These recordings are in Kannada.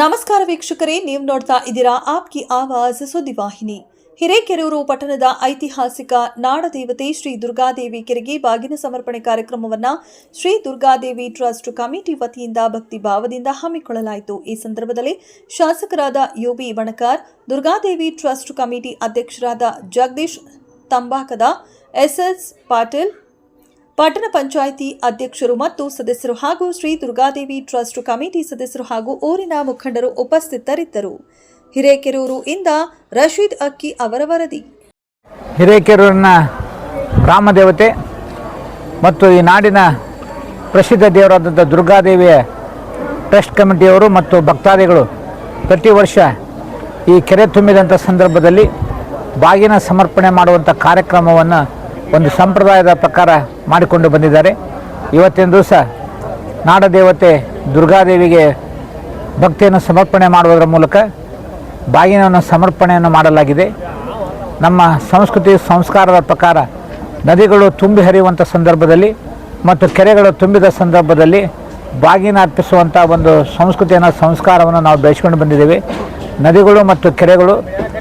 ನಮಸ್ಕಾರ ವೀಕ್ಷಕರೇ, ನೀವು ನೋಡ್ತಾ ಇದ್ದೀರಾ ಆಪ್ಕಿ ಆವಾಜ್ ಸುದ್ದಿವಾಹಿನಿ. ಹಿರೇಕೆರೂರು ಪಟ್ಟಣದ ಐತಿಹಾಸಿಕ ನಾಡದೇವತೆ ಶ್ರೀ ದುರ್ಗಾದೇವಿ ಕೆರೆಗೆ ಬಾಗಿನ ಸಮರ್ಪಣೆ ಕಾರ್ಯಕ್ರಮವನ್ನು ಶ್ರೀ ದುರ್ಗಾದೇವಿ ಟ್ರಸ್ಟ್ ಕಮಿಟಿ ವತಿಯಿಂದ ಭಕ್ತಿ ಭಾವದಿಂದ ಹಮ್ಮಿಕೊಳ್ಳಲಾಯಿತು. ಈ ಸಂದರ್ಭದಲ್ಲಿ ಶಾಸಕರಾದ U B Banakar, Durgadevi trust committee ಅಧ್ಯಕ್ಷರಾದ ಜಗದೀಶ್ ತಂಬಾಕದ ಎಸ್ಎಸ್ ಪಾಟೀಲ್ ಪಟ್ಟಣ ಪಂಚಾಯಿತಿ ಅಧ್ಯಕ್ಷರು ಮತ್ತು ಸದಸ್ಯರು ಹಾಗೂ ಶ್ರೀ ದುರ್ಗಾದೇವಿ ಟ್ರಸ್ಟ್ ಕಮಿಟಿ ಸದಸ್ಯರು ಹಾಗೂ ಊರಿನ ಮುಖಂಡರು ಉಪಸ್ಥಿತರಿದ್ದರು. ಹಿರೇಕೆರೂರು ಇಂದ ರಶೀದ್ ಅಕ್ಕಿ ಅವರ ವರದಿ. ಹಿರೇಕೆರೂರಿನ ರಾಮದೇವತೆ ಮತ್ತು ಈ ನಾಡಿನ ಪ್ರಸಿದ್ಧ ದೇವರಾದಂಥ ದುರ್ಗಾದೇವಿಯ ಟ್ರಸ್ಟ್ ಕಮಿಟಿಯವರು ಮತ್ತು ಭಕ್ತಾದಿಗಳು ಪ್ರತಿ ವರ್ಷ ಈ ಕೆರೆ ತುಂಬಿದಂಥ ಸಂದರ್ಭದಲ್ಲಿ ಬಾಗಿನ ಸಮರ್ಪಣೆ ಮಾಡುವಂಥ ಕಾರ್ಯಕ್ರಮವನ್ನು ಒಂದು ಸಂಪ್ರದಾಯದ ಪ್ರಕಾರ ಮಾಡಿಕೊಂಡು ಬಂದಿದ್ದಾರೆ. ಇವತ್ತಿನ ದಿವಸ ನಾಡದೇವತೆ ದುರ್ಗಾದೇವಿಗೆ ಭಕ್ತಿಯನ್ನು ಸಮರ್ಪಣೆ ಮಾಡುವುದರ ಮೂಲಕ ಬಾಗಿನವನ್ನು ಸಮರ್ಪಣೆಯನ್ನು ಮಾಡಲಾಗಿದೆ. ನಮ್ಮ ಸಂಸ್ಕೃತಿ ಸಂಸ್ಕಾರದ ಪ್ರಕಾರ ನದಿಗಳು ತುಂಬಿ ಹರಿಯುವಂಥ ಸಂದರ್ಭದಲ್ಲಿ ಮತ್ತು ಕೆರೆಗಳು ತುಂಬಿದ ಸಂದರ್ಭದಲ್ಲಿ ಬಾಗಿನ ಅರ್ಪಿಸುವಂಥ ಒಂದು ಸಂಸ್ಕೃತಿಯನ್ನು, ಸಂಸ್ಕಾರವನ್ನು ನಾವು ಬೆಳೆಸ್ಕೊಂಡು ಬಂದಿದ್ದೇವೆ. ನದಿಗಳು ಮತ್ತು ಕೆರೆಗಳು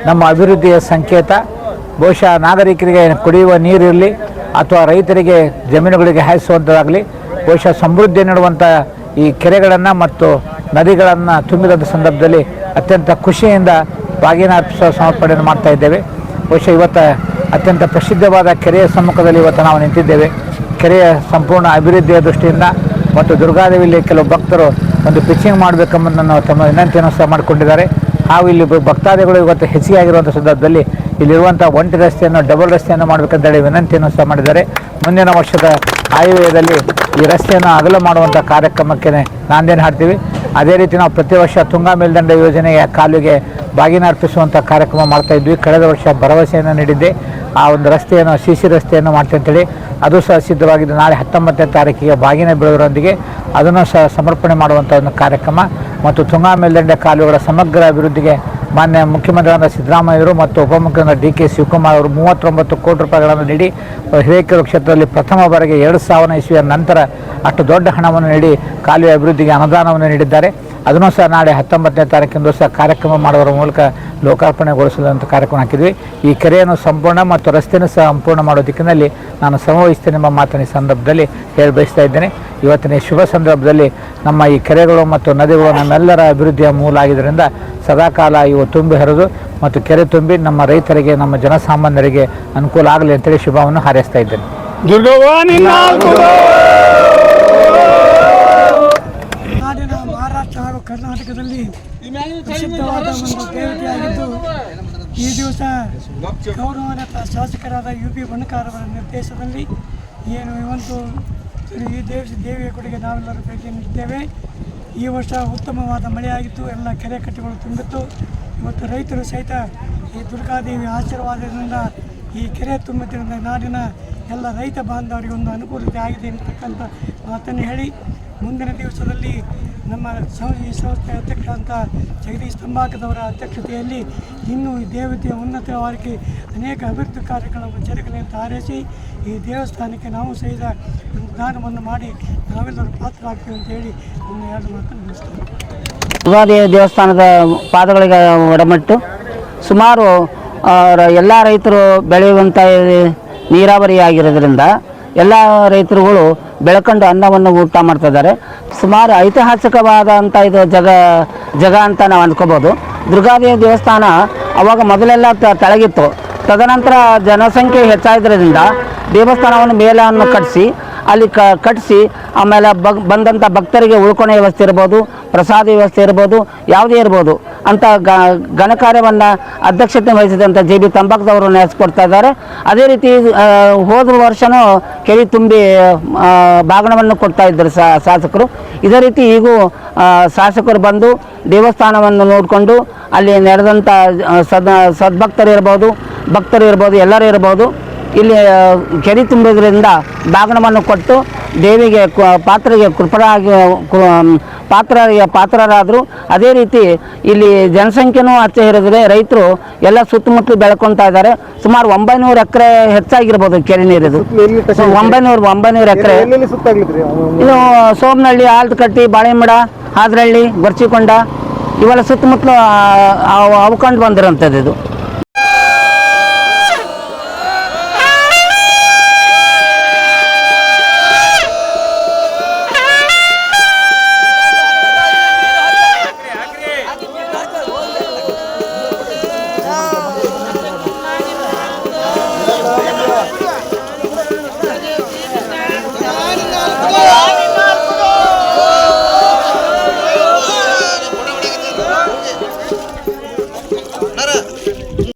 ನಮ್ಮ ಅಭಿವೃದ್ಧಿಯ ಸಂಕೇತ. ಬಹುಶಃ ನಾಗರಿಕರಿಗೆ ಕುಡಿಯುವ ನೀರಿರಲಿ ಅಥವಾ ರೈತರಿಗೆ ಜಮೀನುಗಳಿಗೆ ಹಾಯಿಸುವಂಥದ್ದಾಗಲಿ, ಬಹುಶಃ ಸಮೃದ್ಧಿ ನೀಡುವಂಥ ಈ ಕೆರೆಗಳನ್ನು ಮತ್ತು ನದಿಗಳನ್ನು ತುಂಬಿದಂಥ ಸಂದರ್ಭದಲ್ಲಿ ಅತ್ಯಂತ ಖುಷಿಯಿಂದ ಬಾಗಿನ ಅರ್ಪಿಸುವ ಸಮರ್ಪಣೆಯನ್ನು ಮಾಡ್ತಾ ಇದ್ದೇವೆ. ಬಹುಶಃ ಇವತ್ತು ಅತ್ಯಂತ ಪ್ರಸಿದ್ಧವಾದ ಕೆರೆಯ ಸಮ್ಮುಖದಲ್ಲಿ ಇವತ್ತು ನಾವು ನಿಂತಿದ್ದೇವೆ. ಕೆರೆಯ ಸಂಪೂರ್ಣ ಅಭಿವೃದ್ಧಿಯ ದೃಷ್ಟಿಯಿಂದ ಮತ್ತು ದುರ್ಗಾದೇವಿಯಲ್ಲಿ ಕೆಲವು ಭಕ್ತರು ಒಂದು ಪಿಚಿಂಗ್ ಮಾಡಬೇಕೆಂಬುದನ್ನು ತಮ್ಮ ವಿನಂತಿಯನ್ನು ಸಹ ಮಾಡಿಕೊಂಡಿದ್ದಾರೆ. ಹಾಗೂ ಇಲ್ಲಿ ಭಕ್ತಾದಿಗಳು ಇವತ್ತು ಹೆಚ್ಚಿಗೆ ಆಗಿರುವಂಥ ಸಂದರ್ಭದಲ್ಲಿ ಇಲ್ಲಿರುವಂಥ ಒಂಟಿ ರಸ್ತೆಯನ್ನು ಡಬಲ್ ರಸ್ತೆಯನ್ನು ಮಾಡಬೇಕಂತೇಳಿ ವಿನಂತಿಯನ್ನು ಸಹ ಮಾಡಿದ್ದಾರೆ. ಮುಂದಿನ ವರ್ಷದ ಆಯವ್ಯದಲ್ಲಿ ಈ ರಸ್ತೆಯನ್ನು ಅಗಲ ಮಾಡುವಂಥ ಕಾರ್ಯಕ್ರಮಕ್ಕೆ ನಾಂದೇನು ಹಾಡ್ತೀವಿ. ಅದೇ ರೀತಿ ನಾವು ಪ್ರತಿ ವರ್ಷ ತುಂಗಾ ಮೇಲ್ದಂಡ ಯೋಜನೆಯ ಕಾಲಿಗೆ ಬಾಗಿನ ಅರ್ಪಿಸುವಂಥ ಕಾರ್ಯಕ್ರಮ ಮಾಡ್ತಾ ಇದ್ವಿ. ಕಳೆದ ವರ್ಷ ಭರವಸೆಯನ್ನು ನೀಡಿದ್ದೆ. ಆ ಒಂದು ರಸ್ತೆಯನ್ನು, ಸಿ ಸಿ ರಸ್ತೆಯನ್ನು ಮಾಡ್ತೀವಿ ಅಂತೇಳಿ. ಅದು ಸಹ ಸಿದ್ಧವಾಗಿದೆ. ನಾಳೆ ಹತ್ತೊಂಬತ್ತನೇ ತಾರೀಕಿಗೆ ಬಾಗಿನ ಬೀಳೋದರೊಂದಿಗೆ ಅದನ್ನು ಸಹ ಸಮರ್ಪಣೆ ಮಾಡುವಂಥ ಒಂದು ಕಾರ್ಯಕ್ರಮ. ಮತ್ತು ತುಂಗಾ ಮೇಲ್ದಂಡೆ ಕಾಲುವೆಗಳ ಸಮಗ್ರ ಅಭಿವೃದ್ಧಿಗೆ ಮಾನ್ಯ ಮುಖ್ಯಮಂತ್ರಿಗಳಾದ ಸಿದ್ದರಾಮಯ್ಯರು ಮತ್ತು ಉಪಮುಖ್ಯಮಂತ್ರಿ ಡಿ ಕೆ ಶಿವಕುಮಾರ್ ಅವರು ಮೂವತ್ತೊಂಬತ್ತು ಕೋಟಿ ರೂಪಾಯಿಗಳನ್ನು ನೀಡಿ ಹಿರೇಕೆರೂರು ಕ್ಷೇತ್ರದಲ್ಲಿ ಪ್ರಥಮ ಬಾರಿಗೆ ಎರಡು ಸಾವಿರ ಇಸ್ವಿಯ ನಂತರ ಅಷ್ಟು ದೊಡ್ಡ ಹಣವನ್ನು ನೀಡಿ ಕಾಲುವೆ ಅಭಿವೃದ್ಧಿಗೆ ಅನುದಾನವನ್ನು ನೀಡಿದ್ದಾರೆ. ಅದನ್ನು ಸಹ ನಾಳೆ ಹತ್ತೊಂಬತ್ತನೇ ತಾರೀಕಿಂದ ಸಹ ಕಾರ್ಯಕ್ರಮ ಮಾಡುವುದರ ಮೂಲಕ ಲೋಕಾರ್ಪಣೆಗೊಳಿಸುವಂಥ ಕಾರ್ಯಕ್ರಮ ಹಾಕಿದ್ವಿ. ಈ ಕೆರೆಯನ್ನು ಸಂಪೂರ್ಣ ಮತ್ತು ರಸ್ತೆಯನ್ನು ಸಹ ಸಂಪೂರ್ಣ ಮಾಡೋ ದಿಕ್ಕಿನಲ್ಲಿ ನಾನು ಶ್ರಮವಹಿಸ್ತೇನೆ ಎಂಬ ಮಾತಿನ ಸಂದರ್ಭದಲ್ಲಿ ಹೇಳಿ ಬಯಸ್ತಾ ಇದ್ದೇನೆ. ಇವತ್ತಿನ ಶುಭ ಸಂದರ್ಭದಲ್ಲಿ ನಮ್ಮ ಈ ಕೆರೆಗಳು ಮತ್ತು ನದಿಗಳು ನಮ್ಮೆಲ್ಲರ ಅಭಿವೃದ್ಧಿಯ ಮೂಲ ಆಗಿದ್ದರಿಂದ ಸದಾಕಾಲ ಇವು ತುಂಬಿ ಹರಿದು ಮತ್ತು ಕೆರೆ ತುಂಬಿ ನಮ್ಮ ರೈತರಿಗೆ ನಮ್ಮ ಜನಸಾಮಾನ್ಯರಿಗೆ ಅನುಕೂಲ ಆಗಲಿ ಅಂತೇಳಿ ಶುಭವನ್ನು ಹಾರೈಸ್ತಾ ಇದ್ದೇನೆ. ನಾಡಿನ ಮಹಾರಾಷ್ಟ್ರ ಹಾಗೂ ಕರ್ನಾಟಕದಲ್ಲಿ ಪ್ರಸಿದ್ಧವಾದ ಒಂದು ದೇವತೆಯಾಗಿದ್ದು ಈ ದಿವಸ ಗೌರವಾನ್ವಿತ ಶಾಸಕರಾದ ಯು ಪಿ ಬಣಕಾರ್ ಅವರ ನಿರ್ದೇಶನದಲ್ಲಿ ಏನು ಇವತ್ತು ಈ ದೇವ ದೇವಿಯ ಕೊಡುಗೆ ನಾವೆಲ್ಲರೂ ಭೇಟಿ ನೀಡಿದ್ದೇವೆ ಈ ವರ್ಷ ಉತ್ತಮವಾದ ಮಳೆಯಾಗಿತ್ತು, ಎಲ್ಲ ಕೆರೆ ಕಟ್ಟೆಗಳು ತುಂಬಿತ್ತು. ಇವತ್ತು ರೈತರು ಸಹಿತ ಈ ದುರ್ಗಾದೇವಿ ಆಶೀರ್ವಾದದಿಂದ ಈ ಕೆರೆ ತುಂಬಿದ್ದರಿಂದ ನಾಡಿನ ಎಲ್ಲ ರೈತ ಬಾಂಧವರಿಗೆ ಒಂದು ಅನುಕೂಲತೆ ಆಗಿದೆ ಅಂತಕ್ಕಂಥ ಮಾತನ್ನು ಹೇಳಿ ಮುಂದಿನ ದಿವಸದಲ್ಲಿ ನಮ್ಮ ಈ ಸಂಸ್ಥೆ ಅಧ್ಯಕ್ಷರಾದಂಥ ಜಗದೀಶ್ ತಂಬಾಕದವರ ಅಧ್ಯಕ್ಷತೆಯಲ್ಲಿ ಇನ್ನೂ ಈ ದೇವತೆಯ ಉನ್ನತವಾಗಿ ಅನೇಕ ಅಭಿವೃದ್ಧಿ ಕಾರ್ಯಕ್ರಮಗಳು ಜರುಗಲಿ ಅಂತ ಹಾರೈಸಿ ಈ ದೇವಸ್ಥಾನಕ್ಕೆ ನಾವು ಸಹಿತ ದಾನವನ್ನು ಮಾಡಿ ನಾವೆಲ್ಲರೂ ಪಾತ್ರರಾಗ್ತೀವಿ ಅಂತ ಹೇಳಿ ನನ್ನ ಎರಡು ಮಾತನ್ನು ಮುಗಿಸ್ತೇವೆ ದೇವಸ್ಥಾನದ ಪಾದಗಳಿಗೆ ಒಡಮಟ್ಟು ಸುಮಾರು ಎಲ್ಲ ರೈತರು ಬೆಳೆಯುವಂಥ ನೀರಾವರಿ ಆಗಿರೋದ್ರಿಂದ ಎಲ್ಲ ರೈತರುಗಳು ಬೆಳ್ಕೊಂಡು ಅನ್ನವನ್ನು ಊಟ ಮಾಡ್ತಾ ಇದ್ದಾರೆ ಸುಮಾರು ಐತಿಹಾಸಿಕವಾದಂಥ ಇದು ಜಗ ಜಗ ಅಂತ ನಾವು ಅಂದ್ಕೋಬೋದು. ದುರ್ಗಾದೇವಿ ದೇವಸ್ಥಾನ ಅವಾಗ ಮೊದಲೆಲ್ಲ ತಳಗಿತ್ತು. ತದನಂತರ ಜನಸಂಖ್ಯೆ ಹೆಚ್ಚಾಗಿದ್ದರಿಂದ ದೇವಸ್ಥಾನವನ್ನು ಮೇಲನ್ನು ಕಟ್ಟಿಸಿ ಅಲ್ಲಿ ಕ ಕಟ್ಟಿಸಿ ಆಮೇಲೆ ಬಗ್ ಬಂದಂಥ ಭಕ್ತರಿಗೆ ಉಳ್ಕೊಣೆ ವ್ಯವಸ್ಥೆ ಇರ್ಬೋದು, ಪ್ರಸಾದ ವ್ಯವಸ್ಥೆ ಇರ್ಬೋದು, ಯಾವುದೇ ಇರ್ಬೋದು. ಅಂತ ಗ ಘನಕಾರ್ಯವನ್ನು ಅಧ್ಯಕ್ಷತೆ ವಹಿಸಿದಂಥ ಜೆ ಬಿ ತಂಬಾಕದವರು ನಡೆಸ್ಕೊಡ್ತಾ ಇದ್ದಾರೆ. ಅದೇ ರೀತಿ ಹೋದ ವರ್ಷವೂ ಕೆರೆ ತುಂಬಿ ಬಾಗಣವನ್ನು ಕೊಡ್ತಾ ಇದ್ದರು ಶಾಸಕರು. ಇದೇ ರೀತಿ ಈಗೂ ಶಾಸಕರು ಬಂದು ದೇವಸ್ಥಾನವನ್ನು ನೋಡಿಕೊಂಡು ಅಲ್ಲಿ ನಡೆದಂಥ ಸದ್, ಸದ್ಭಕ್ತರು ಇರ್ಬೋದು, ಭಕ್ತರು ಇರ್ಬೋದು, ಎಲ್ಲರೂ ಇರ್ಬೋದು. ಇಲ್ಲಿ ಕೆರೆ ತುಂಬಿದ್ರಿಂದ ಬಾಗಣವನ್ನು ಕೊಟ್ಟು ದೇವಿಗೆ ಪಾತ್ರೆಗೆ ಕೃಪರಾಗಿ ಪಾತ್ರರಿಗೆ ಪಾತ್ರರಾದರು. ಅದೇ ರೀತಿ ಇಲ್ಲಿ ಜನಸಂಖ್ಯೆನೂ ಹಚ್ಚ ಇರೋದ್ರೆ ರೈತರು ಎಲ್ಲ ಸುತ್ತಮುತ್ತಲು ಬೆಳ್ಕೊತಾ ಇದ್ದಾರೆ. ಸುಮಾರು ಒಂಬೈನೂರು ಎಕರೆ ಹೆಚ್ಚಾಗಿರ್ಬೋದು ಕೆರೆ ನೀರಿದು. ಒಂಬೈನೂರು ಒಂಬೈನೂರು ಎಕರೆ. ಇದು ಸೋಮನಹಳ್ಳಿ ಆಲ್ತಕಟ್ಟಿ ಬಾಳೆಮಡ ಹಾದ್ರಹಳ್ಳಿ ಗೊರ್ಚಿಕೊಂಡ ಇವೆಲ್ಲ ಸುತ್ತಮುತ್ತಲು ಅವು ಕಂಡು ಬಂದಿರೋಂಥದ್ದು ಇದು.